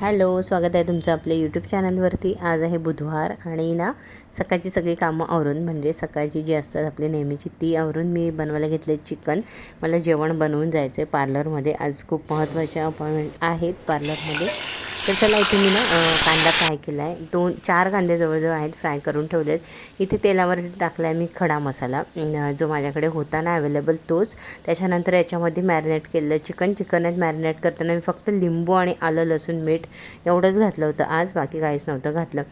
Hello स्वागत आहे तुमचं आपल्या यूट्यूब चॅनलवरती आज आहे बुधवार आणि ना सकाळची सगळी कामं आवरून म्हणजे सकाळची जी असतात आपली नेहमीची ती आवरून मी बनवायला घेतले चिकन. मला जेवण बनवून जायचं आहे पार्लरमध्ये. आज खूप महत्त्वाच्या अपॉइंटमेंट आहेत पार्लरमध्ये. तर चला इथे मी ना कांदा फ्राय केला आहे दोन चार कांदे जवळजवळ आहेत फ्राय करून ठेवले आहेत इथे तेलावर टाकला आहे मी खडा मसाला. जो माझ्याकडे होता ना अवेलेबल तोच. त्याच्यानंतर याच्यामध्ये मॅरिनेट केलेलं चिकन चिकनात मॅरिनेट करताना मी फक्त लिंबू आणि आलं लसूण मीठ एवढंच घातलं होतं. आज बाकी काहीच नव्हतं घातलं.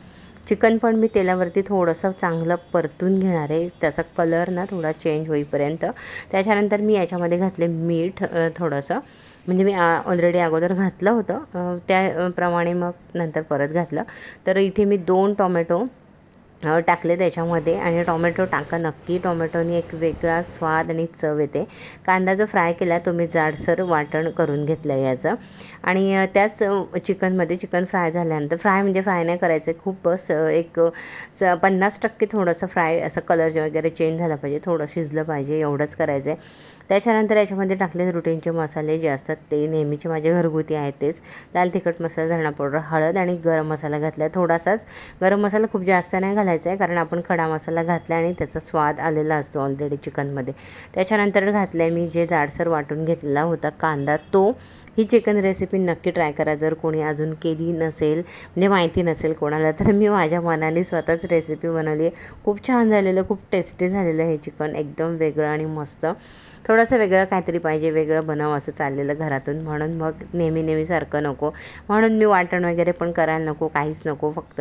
चिकन पण मी तेलावरती थोडंसं चांगलं परतून घेणार आहे. त्याचा कलर ना थोडा चेंज होईपर्यंत. त्याच्यानंतर मी याच्यामध्ये घातले मीठ थोडंसं. म्हणजे मी ऑलरेडी अगोदर घातलं होतं. त्याप्रमाणे मग नंतर परत घातलं. तर इथे मी दोन टोमॅटो टाकले त्याच्यामध्ये आणि टोमॅटो टाका नक्की. टोमॅटोनी एक वेगळा स्वाद आणि चव येते. कांदा जो फ्राय केला तो मी जाडसर वाटण करून घेतलं आहे याचं. आणि त्याच चिकनमध्ये चिकन फ्राय झाल्यानंतर फ्राय म्हणजे फ्राय नाही करायचं. आहे खूप स एक स पन्नास टक्के थोडंसं फ्राय असं कलर वगैरे चेंज झाला पाहिजे. थोडं शिजलं पाहिजे एवढंच करायचं आहे त्याच्यानंतर याच्यामध्ये टाकले रुटीनचे मसाले जे असतात ते नेहमीचे माझे घरगुती आहेत तेच. लाल तिखट मसाला धणा पावडर हळद आणि गरम मसाला घातला. थोडासाच गरम मसाला खूप जास्त नाही घालायचा आहे कारण आपण खडा मसाला घातला आणि त्याचा स्वाद आलेला असतो ऑलरेडी चिकनमध्ये त्याच्यानंतर घातलं आहे मी जे जाडसर वाटून घेतलेला होता कांदा तो ही चिकन रेसिपी नक्की ट्राय करा. जर कोणी अजून केली नसेल म्हणजे माहिती नसेल कोणाला तर मी माझ्या मनाने स्वतःच रेसिपी बनवली आहे. खूप छान झालेलं खूप टेस्टी झालेलं हे चिकन एकदम वेगळं आणि मस्त. थोडंसं वेगळं काहीतरी पाहिजे वेगळं बनव असं चाललेलं घरातून. म्हणून मग नेहमी नेहमी सारखं नको. म्हणून मी वाटण वगैरे पण करायला नको काहीच नको. फक्त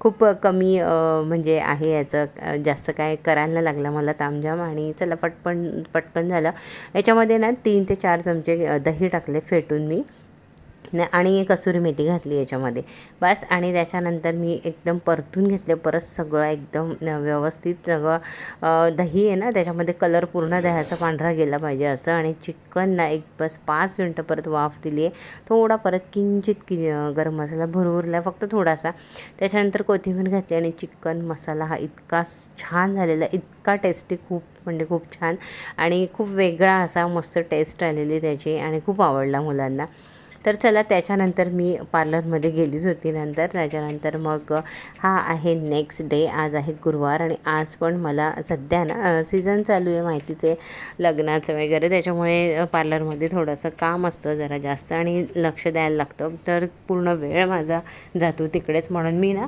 खूप कमी म्हणजे आहे याचं. जास्त काय करायला लागलं मला तामझाम आणि चला पटपण पटकन झालं. याच्यामध्ये ना तीन ते चार चमचे दही टाकले फेटून मी न आणि कसुरी मेथी घातली याच्यामध्ये. बस आणि त्याच्यानंतर मी एकदम परतून घेतलं. परत सगळं एकदम व्यवस्थित सगळं दही आहे ना त्याच्यामध्ये कलर पूर्ण दह्याचा पांढरा गेला पाहिजे असं. आणि चिकन ना एक बस पाच मिनटं परत वाफ दिली आहे. थोडा परत किंचित कि गरम मसाला भरभरला फक्त थोडासा. त्याच्यानंतर कोथिंबीर घातली आणि चिकन मसाला हा इतका छान झालेला इतका टेस्टी खूप म्हणजे खूप छान. आणि खूप वेगळा असा मस्त टेस्ट आलेली त्याची आणि खूप आवडला मुलांना. तर चला त्याच्यानंतर मी पार्लरमध्ये गेलीच होती नंतर. त्याच्यानंतर मग हा आहे नेक्स्ट डे आज आहे गुरुवार आणि आज पण मला सध्या ना सीझन चालू आहे माहितीचे लग्नाचं वगैरे. त्याच्यामुळे पार्लरमध्ये थोडंसं काम असतं जरा जास्त आणि लक्ष द्यायला लागतं. तर पूर्ण वेळ माझा जातो तिकडेच. म्हणून मी ना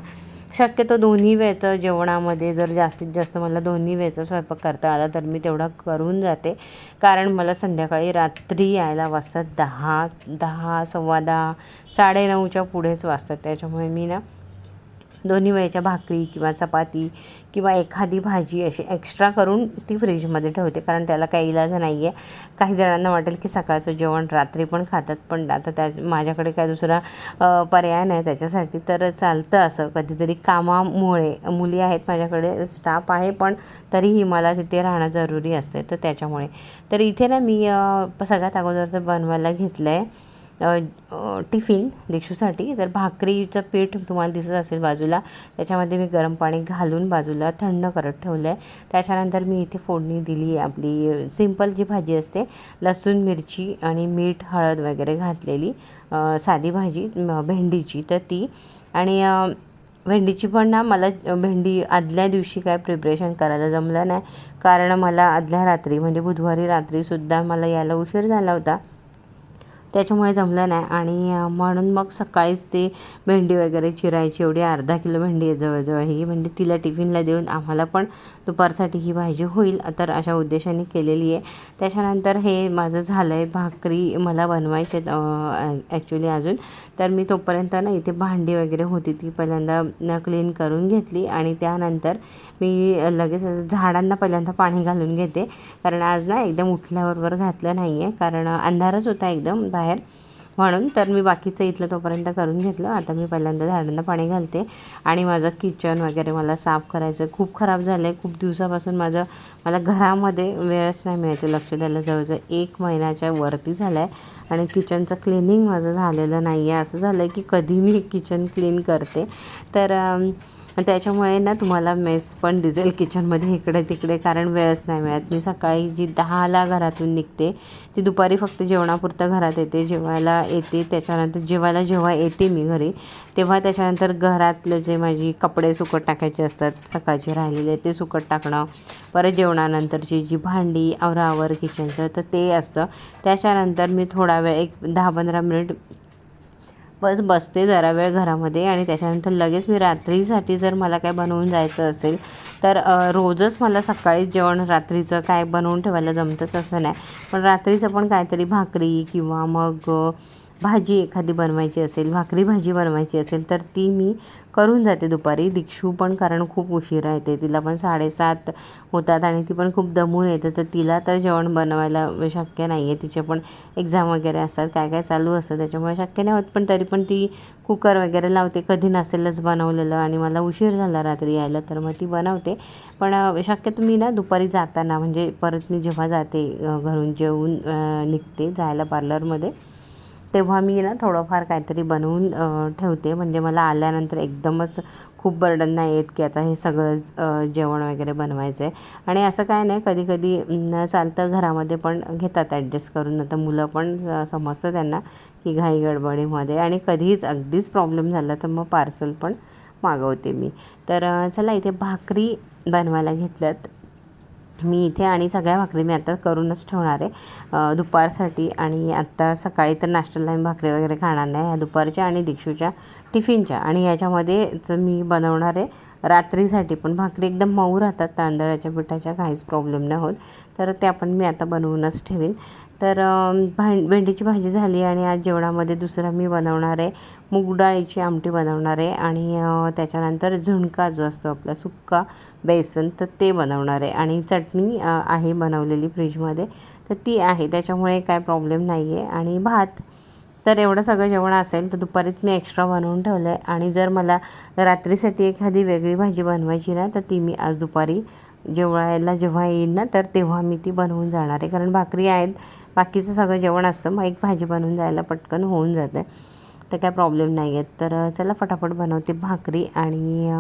शक्यतो दोन्ही वेळचं जेवणामध्ये जर जास्तीत जास्त मला दोन्ही वेळचा स्वयंपाक करता आला तर मी तेवढा करून जाते. कारण मला संध्याकाळी रात्री यायला वाजतात दहा दहा सव्वा दहा साडेनऊच्या पुढेच वाजतात. त्याच्यामुळे मी ना दोन्ही वेळेच्या भाकरी किंवा चपाती किंवा एखादी भाजी अशी एक्स्ट्रा करून ती फ्रीजमध्ये ठेवते. कारण त्याला काही इलाज नाही आहे काही जणांना वाटेल की सकाळचं जेवण रात्री पण खातात पण आता त्या माझ्याकडे काय दुसरा पर्याय नाही त्याच्यासाठी. तर चालतं असं कधीतरी कामामुळे. मुली आहेत माझ्याकडे स्टाफ आहे पण तरीही मला तिथे राहणं जरुरी असते तर त्याच्यामुळे. तर इथे ना मी सगळ्यात अगोदर तर बनवायला घेतलं आहे टिफिन दीक्षूसाठी तर भाकरीचं पीठ तुम्हाला दिसत असेल बाजूला. त्याच्यामध्ये मी गरम पाणी घालून बाजूला थंड करत ठेवलं आहे त्याच्यानंतर मी इथे फोडणी दिली आपली. सिंपल जी भाजी असते लसूण मिरची आणि मीठ हळद वगैरे घातलेली साधी भाजी भेंडीची. तर ती. आणि भेंडीची पण ना मला भेंडी आदल्या दिवशी काय प्रिपरेशन करायला जमलं नाही. कारण मला आदल्या रात्री म्हणजे बुधवारी रात्रीसुद्धा मला यायला उशीर झाला होता. त्याच्यामुळे जमलं नाही. आणि म्हणून मग सकाळीच ते भेंडी वगैरे चिरायची. एवढी अर्धा किलो भेंडी आहे जवळजवळ. ही म्हणजे तिला टिफिनला देऊन आम्हाला पण दुपारसाठी ही भाजी होईल तर अशा उद्देशाने केलेली आहे. त्याच्यानंतर हे माझं झालं आहे भाकरी मला बनवायचे ॲक्च्युली अजून. तर मी तोपर्यंत ना इथे भांडी वगैरे होती ती पहिल्यांदा क्लीन करून घेतली. आणि त्यानंतर मी लगेच झाडांना पहिल्यांदा पाणी घालून घेते. कारण आज ना एकदम उठल्याबरोबर घातलं नाही आहे कारण अंधारच होता एकदम बाहेर. म्हणून तर मी बाकीचं इथलं तोपर्यंत करून घेतलं. आता मी पहिल्यांदा झाडांना पाणी घालते. आणि माझं किचन वगैरे मला साफ करायचं खूप खराब झालं आहे खूप दिवसापासून माझं मला घरामध्ये वेळच नाही मिळते लक्ष द्यायला जवळजवळ एक महिन्याच्या वरती झालं आहे आणि किचनचं क्लिनिंग माझं झालेलं नाही आहे असं झालं आहे की कधी मी किचन क्लीन करते. तर त्याच्यामुळे ना तुम्हाला मेस पण दिसेल किचनमध्ये इकडे तिकडे कारण वेळच नाही मिळत. मी सकाळी जी दहाला घरातून निघते ती दुपारी फक्त जेवणापुरतं घरात येते जेवायला येते त्याच्यानंतर जेवायला जेव्हा येते मी घरी तेव्हा त्याच्यानंतर घरातलं जे माझी कपडे सुकत टाकायचे असतात सकाळचे राहिलेले ते सुकत टाकणं परत जेवणानंतरची जी भांडी आवरावर किचनचं तर ते असतं. त्याच्यानंतर मी थोडा वेळ एक दहा पंधरा मिनिट बस बसते जरा वेळ घरामध्ये आणि त्याच्यानंतर लगेच मी रात्रीसाठी जर मला काय बनवून जायचं असेल तर रोजच मला सकाळी जेवण रात्रीचं काय बनवून ठेवायला जमतंच असं नाही. पण रात्रीचं पण काहीतरी भाकरी किंवा मग भाजी एखादी बनवायची असेल भाकरी भाजी बनवायची असेल तर ती मी करून जाते दुपारी. दीक्षू पण कारण खूप उशिरा येते तिला पण साडेसात होतात आणि ती पण खूप दमून येते. तर तिला तर जेवण बनवायला शक्य नाही आहे तिचे पण एक्झाम वगैरे असतात काय काय चालू असतं त्याच्यामुळे शक्य नाही होत. पण तरी पण ती कुकर वगैरे लावते. कधी नसेलच बनवलेलं आणि मला उशीर झाला रात्री यायला तर मग ती बनवते. पण शक्यतो मी ना दुपारी जाताना म्हणजे परत मी जेव्हा जाते घरून जेवून निघते जायला पार्लरमध्ये तेव्हा मी ना थोडंफार काहीतरी बनवून ठेवते. म्हणजे मला आल्यानंतर एकदमच खूप बर्डन नाही येत की आता हे सगळं जेवण वगैरे बनवायचं आहे आणि असं काय नाही कधी कधी चालतं घरामध्ये पण घेतात ॲडजस्ट करून. आता मुलं पण समजतं त्यांना की घाई गडबडीमध्ये. आणि कधीच अगदीच प्रॉब्लेम झाला तर मग पार्सल पण मागवते मी. तर चला इथे भाकरी बनवायला घेतल्यात. मी इथे आणि सगळ्या भाकरी मी आता करूनच ठेवणार आहे. दुपारसाठी आणि आत्ता सकाळी तर नाश्त्याला मी भाकरी वगैरे खाणार नाही. ह्या दुपारच्या आणि दीक्षूच्या टिफिनच्या आणि याच्यामध्येच मी बनवणार आहे. रात्रीसाठी पण भाकरी एकदम मऊ राहतात. तांदळाच्या पिठाच्या काहीच प्रॉब्लेम नाही होत. तर त्या पण मी आता बनवूनच ठेवीन. तर भा भेंडीची भाजी झाली आणि आज जेवणामध्ये दुसरं मी बनवणार आहे. मूग डाळीची आमटी बनवणार आहे आणि त्याच्यानंतर झुणका जो असतो आपला सुक्का बेसन तर ते बनवणार आहे. आणि चटणी आहे बनवलेली फ्रीजमध्ये तर ती आहे. त्याच्यामुळे काय प्रॉब्लेम नाही आहे. आणि भात तर एवढं सगळं जेवण असेल तर दुपारीच मी एक्स्ट्रा बनवून ठेवलं आहे. आणि जर मला रात्रीसाठी एखादी वेगळी भाजी बनवायची ना तर ती मी आज दुपारी जेवायला जेव्हा येईन ना तर तेव्हा मी ती बनवून जाणार आहे. कारण भाकरी आहेत बाकीचं सगळं जेवण असतं मग एक भाजी बनवून जायला पटकन होऊन जाते. तर काय प्रॉब्लेम नाही आहेत तर चला फटाफट बनवते भाकरी आणि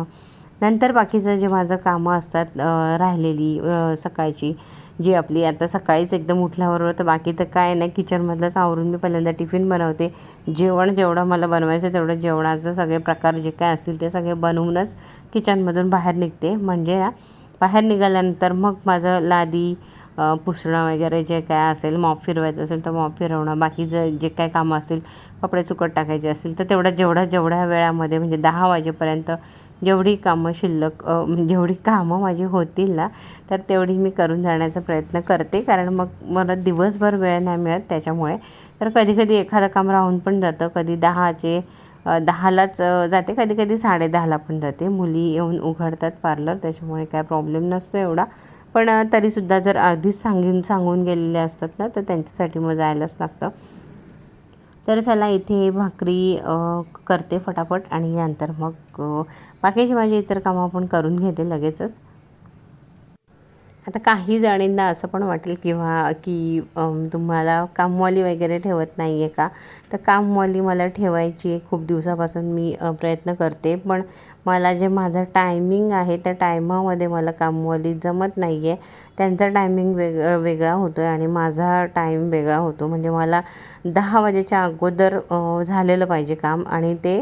नंतर बाकीचं जे माझं कामं असतात राहिलेली सकाळची जी आपली आता सकाळीच एकदम उठल्याबरोबर तर बाकी तर काय नाही किचनमधलंच आवरून मी पहिल्यांदा टिफिन बनवते. जेवण जेवढं मला बनवायचं तेवढं जेवणाचं सगळे प्रकार जे काय असतील ते सगळे बनवूनच किचनमधून बाहेर निघते. म्हणजे बाहेर निघाल्यानंतर मग माझं लादी पुसणं वगैरे जे काय असेल मॉप फिरवायचं असेल तर मॉप फिरवणं बाकीचं जे काय कामं असतील कपडे सुकट टाकायचे असतील तर तेवढ्या जेवढ्या जेवढ्या वेळामध्ये म्हणजे दहा वाजेपर्यंत जेवढी कामं शिल्लक जेवढी कामं माझी होतील ना तर तेवढी मी करून जाण्याचा प्रयत्न करते. कारण मग मला दिवसभर वेळ नाही मिळत त्याच्यामुळे. तर कधी कधी एखादं काम राहून पण जातं. कधी दहाचे दहालाच जाते. कधी कधी साडे दहाला पण जाते. मुली येऊन उघडतात पार्लर त्याच्यामुळे काय प्रॉब्लेम नसतो एवढा. पण तरीसुद्धा जर आधीच सांगून सांगून गेलेले असतात ना तर त्यांच्यासाठी मग जायलाच लागतं. तर चला इथे भाकरी करते फटाफट आणि नंतर मग बाकीची माझी इतर कामं आपण करून घेते लगेचच. आता काही जणींना असं पण वाटेल किंवा की तुम्हाला कामवाली वगैरे ठेवत नाही आहे का? तर कामवाली मला ठेवायची आहे. खूप दिवसापासून मी प्रयत्न करते. पण मला जे माझं टायमिंग आहे त्या टायमामध्ये मला कामवाली जमत नाही आहे त्यांचा टायमिंग वेग वेगळा होतो आहे आणि माझा टाईम वेगळा होतो. म्हणजे मला दहा वाजेच्या अगोदर झालेलं पाहिजे काम आणि ते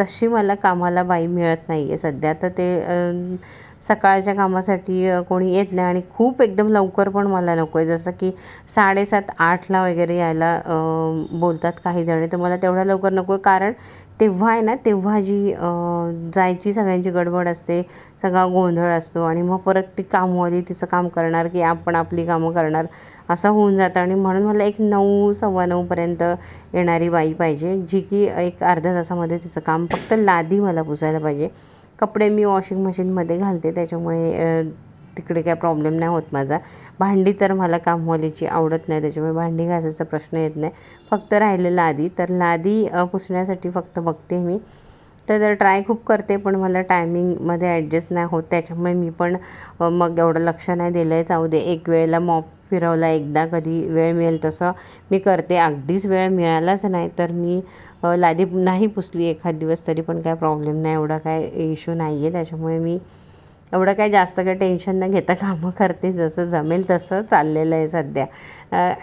तशी मला कामाला बाई मिळत नाही आहे सध्या. तर ते सकाळच्या कामासाठी कोणी येत नाही आणि खूप एकदम लवकर पण मला नको आहे. जसं की साडेसात आठला वगैरे यायला बोलतात काही जण तर मला तेवढ्या लवकर नको आहे. कारण तेव्हा आहे ना तेव्हा जी जायची सगळ्यांची गडबड असते सगळा गोंधळ असतो आणि मग परत ती कामवाली तिचं काम करणार की आपण आपली कामं करणार असं होऊन जातं. आणि म्हणून मला एक नऊ सव्वा नऊपर्यंत येणारी बाई पाहिजे जी की एक अर्ध्या तासामध्ये तिचं काम फक्त लादी मला पुसायला पाहिजे. कपडे मी वॉशिंग मशीनमध्ये घालते त्याच्यामुळे तिकडे काय प्रॉब्लेम नाही होत माझा. भांडी तर मला कामवालीची आवडत नाही त्याच्यामुळे भांडी घासायचा प्रश्न येत नाही. फक्त राहिलेलं लादी तर लादी पुसण्यासाठी फक्त बघते मी. तर ट्राय खूप करते पण मला टायमिंगमध्ये ॲडजस्ट नाही होत. त्याच्यामुळे मी पण मग एवढं लक्ष नाही दिलं आहे जाऊ दे एक वेळेला मॉप फिरवला. एकदा कधी वेळ मिळेल तसं मी करते. अगदीच वेळ मिळालाच नाही तर मी लादी नाही पुसली एखाद दिवस तरी पण काय प्रॉब्लेम नाही. एवढा काय इश्यू नाही आहे त्याच्यामुळे मी एवढं काय जास्त काय टेन्शन न घेता कामं करते. जसं जमेल तसं चाललेलं आहे सध्या.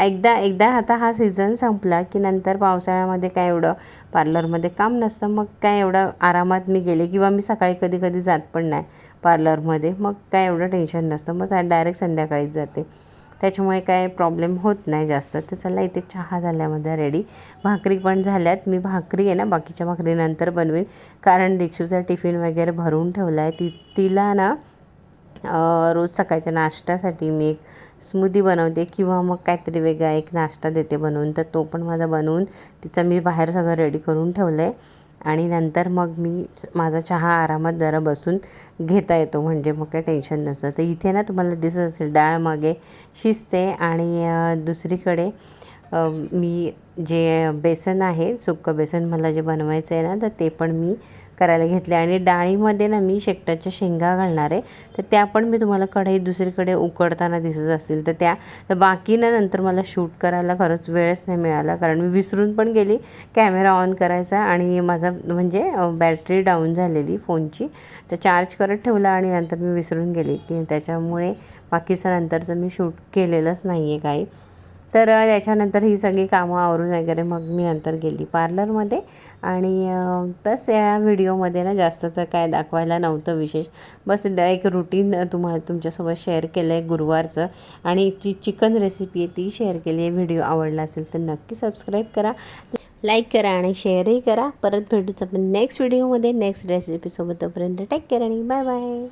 एकदा एकदा आता हा सीझन संपला की नंतर पावसाळ्यामध्ये काय एवढं पार्लरमध्ये काम नसतं. मग काय एवढं आरामात मी गेले किंवा मी सकाळी कधी कधी जात पण नाही पार्लरमध्ये मग काय एवढं टेन्शन नसतं. मग डायरेक्ट संध्याकाळीच जाते. त्याच्यामुळे काय प्रॉब्लेम होत नाही जास्त. तर चला इथे चहा झाल्यामध्ये रेडी भाकरी पण झाल्यात. मी भाकरी आहे ना बाकीच्या भाकरीनंतर बनवेन. कारण दीक्षूचा टिफिन वगैरे भरून ठेवला आहे ती तिला ना रोज सकाळच्या नाश्त्यासाठी मी एक स्मूदी बनवते किंवा मग काहीतरी वेगळा एक नाश्ता देते बनवून. तर तो पण माझा बनवून तिचं मी बाहेर सगळं रेडी करून ठेवलं आहे आणि नंतर मग मी माझा चहा आरामात जरा बसून घेता येतो म्हणजे मग काही टेन्शन नसतं. तर इथे ना तुम्हाला दिसत असेल डाळ मागे शिजते आणि दुसरीकडे मी जे बेसन आहे सुक्कं बेसन मला जे बनवायचं आहे ना तर ते पण मी करायला घेतले. आणि डाळीमध्ये ना मी शेकटाच्या शेंगा घालणार आहे. तर त्या पण मी तुम्हाला कढई दुसरीकडे उकडताना दिसत असतील. तर त्या तर बाकी ना नंतर मला शूट करायला खरंच वेळच नाही मिळाला. कारण मी विसरून पण गेली कॅमेरा ऑन करायचा आणि माझा म्हणजे बॅटरी डाऊन झालेली फोनची. तर चार्ज करत ठेवला आणि नंतर मी विसरून गेली. की त्याच्यामुळे बाकीचं नंतरचं मी शूट केलेलंच नाही आहे काही. तर त्याच्यानंतर ही सगळी कामं आवरून वगैरे मग मी नंतर गेली पार्लरमध्ये. आणि बस या व्हिडिओमध्ये ना जास्त तर काय दाखवायला नव्हतं विशेष. बस ड एक रुटीन तुम्हा तुमच्यासोबत शेअर केलं आहे गुरुवारचं. आणि जी चिकन रेसिपी आहे ती शेअर केली आहे. व्हिडिओ आवडला असेल तर नक्की सबस्क्राईब करा. लाईक करा आणि शेअरही करा. परत भेटूच आपण नेक्स्ट व्हिडिओमध्ये. नेक्स्ट रेसिपीसोबत तोपर्यंत टेक केअर आणि बाय बाय